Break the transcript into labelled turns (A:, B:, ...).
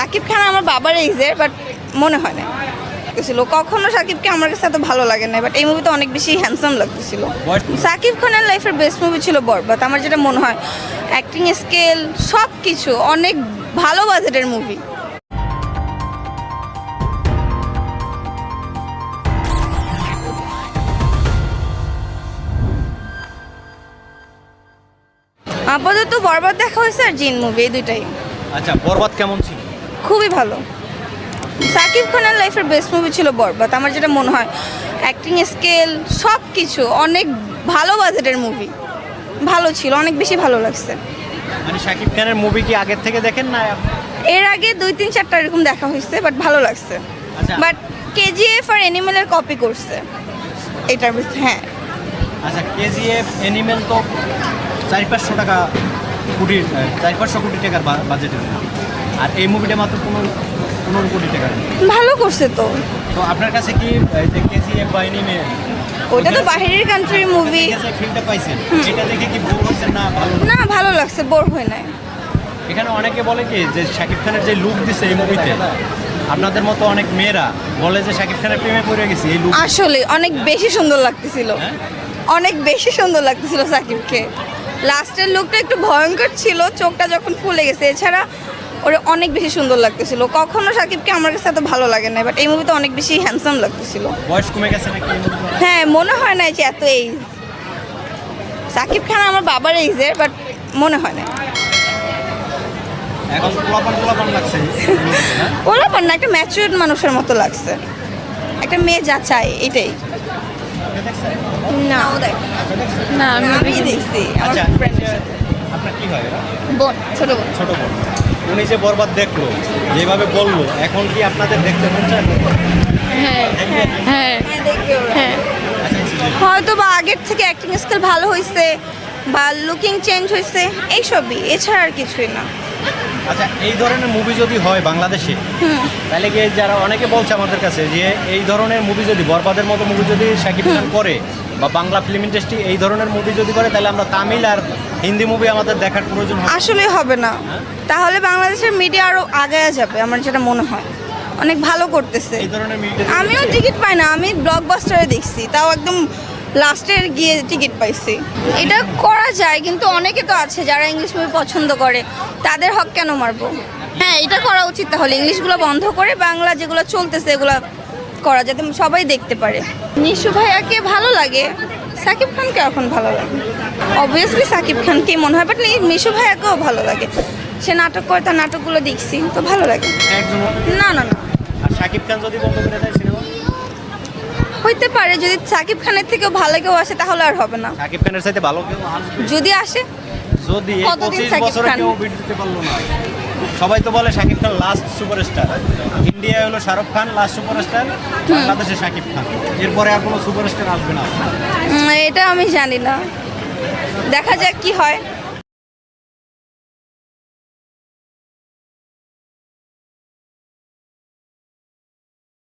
A: সাকিব খান আমার বাবার এইজের বাট মনে হয় না কখনো সাকিবকে আমার কাছে এত ভালো লাগে না বাট এই মুভিতে অনেক বেশি হ্যান্ডসাম লাগতেছিল। সাকিব খানের লাইফের বেস্ট মুভি ছিল বরবাদ আমার যেটা মনে হয় অ্যাক্টিং স্কেল সব কিছু অনেক ভালো বাজেটের মুভি আপাতত বরবাদ দেখা হয়েছে আর জিন মুভি এই দুইটাই।
B: আচ্ছা বরবাদ কেমন ছিল?
A: খুবই ভালো। সাকিব খানের লাইফের বেস্ট মুভি ছিল বরবাদ। আমার যেটা মনে হয় অ্যাক্টিং স্কেল সব কিছু অনেক ভালো বাজেটের মুভি ভালো ছিল অনেক বেশি ভালো লাগছে।
B: মানে শাকিব খানের মুভি কি আগের থেকে দেখেন না?
A: এর আগে দুই তিন চারটা এরকম দেখা হয়েছে বাট ভালো লাগছে।
B: আচ্ছা।
A: বাট কেজিএফ আর অ্যানিমেলের কপি করছে। এটার হ্যাঁ।
B: আচ্ছা কেজিএফ অ্যানিমেল তো চার পাঁচশো টাকা কোটির চার পাঁচশো কোটি টাকার বাজেটের। আর এই মুভিটা মাত্র পনেরো পনেরো কোটি টাকার
A: ভালো করছে তো।
B: তো আপনার কাছে কি যে কেজিএফ বা অ্যানিমেল
A: ওটা তো বাহিরের কান্ট্রির মুভি
B: ফিল্মটা পাইছেন? এটা দেখে কি বোর হচ্ছেন না ভালো
A: না ভালো লাগছে বোর হয় নাই।
B: এখানে অনেকে বলে কি যে শাকিব খানের যে লুক দিছে এই মুভিতে আপনাদের মতো অনেক মেয়েরা বলে যে শাকিব খানের প্রেমে পড়ে গেছে এই লুক
A: আসলে অনেক বেশি সুন্দর লাগতেছিল।
B: হ্যাঁ?
A: অনেক বেশি সুন্দর লাগতেছিল সাকিবকে লাস্টের লুকটা একটু ভয়ঙ্কর ছিল চোখটা যখন ফুলে গেছে। এছাড়া ওর অনেক বেশি সুন্দর লাগতেছিল। কখনো সাকিবকে আমার কাছে এত ভালো লাগে না বাট এই মুভিতে অনেক বেশি হ্যান্ডসাম লাগতেছিল।
B: বয়স কমে গেছে নাকি এই?
A: হ্যাঁ মনে হয় না যে এত এইজ সাকিব খান আমার বাবার এইজের বাট মনে হয় না
B: এখন পোলাপান পোলাপান লাগছে। এই
A: পার না একটা ম্যাচুয়ার মানুষের মতো লাগছে। একটা মেয়ে যা চায় এটাই? না। না আমি দেখছি আমার
B: আচ্ছা এই যে আপনার কি হয়
A: বোন ছোট বোন।
B: ছোট বোন। উনি যে বরবাদ দেখল যেভাবে বলল এখন কি আপনাদের দেখতে মন চায়?
C: হ্যাঁ হ্যাঁ
A: হ্যাঁ
C: হ্যাঁ।
B: আচ্ছা,
A: হয়তো বা আগের থেকে অ্যাক্টিং স্কিল ভালো হয়েছে বা লুকিং চেঞ্জ হয়েছে এইসবই। এছাড়া আর কিছুই না।
B: আচ্ছা এই ধরনের মুভি যদি হয় বাংলাদেশে তাহলে গিয়ে যারা অনেকে বলছে আমাদের কাছে যে এই ধরনের মুভি যদি বরবাদের মতো মুভি যদি শাকিব খান করে বা বাংলা ফিল্ম ইন্ডাস্ট্রি এই ধরনের মুভি যদি করে তাহলে আমরা তামিল আর হিন্দি মুভি আমাদের দেখার প্রয়োজন
A: আসলে হবে না। তাহলে বাংলাদেশের মিডিয়া আরও আগায় যাবে আমার যেটা মনে হয়। অনেক ভালো করতেছে। আমিও টিকিট পাই না আমি ব্লকবাস্টারে দেখছি তাও একদম লাস্টের গিয়ে টিকিট পাইছি। এটা করা যায় কিন্তু অনেকে তো আছে যারা ইংলিশ মুভি পছন্দ করে তাদের হক কেন মারবো? হ্যাঁ এটা করা উচিত তাহলে ইংলিশগুলো বন্ধ করে বাংলা যেগুলো চলতেছে এগুলো করা যাতে সবাই দেখতে পারে। নিশু ভাইয়াকে ভালো লাগে সাকিব খানকে এখন ভালো লাগে। অবভিয়াসলি সাকিব খানকে মনে হয় বাট মিশু ভাইয়াকেও ভালো লাগে। সে নাটক করে তার নাটকগুলো দেখছি তো ভালো লাগে। না না না।
B: আর খান যদি বন্ধ করে দেয় সিনেমা?
A: হইতে পারে যদি সাকিব খানের থেকেও ভালো কেউ আসে তাহলে আর হবে না।
B: শাকিব খানের সাথে ভালো কেউ আসবে?
A: যদি আসে
B: যদি এই
A: কতদিন
B: পঁচিশ
A: শাকিব
B: বছরে
A: খান?
B: কেউ বিট দিতে পারল না। সবাই তো বলে Shakib Khan last superstar India হলো শাহরুখ খান লাস্ট সুপারস্টার বাংলাদেশে শাকিব খান। এরপরে আর কোনো সুপারস্টার আসবে না।
A: এটা আমি জানি না। দেখা যাক কি হয়।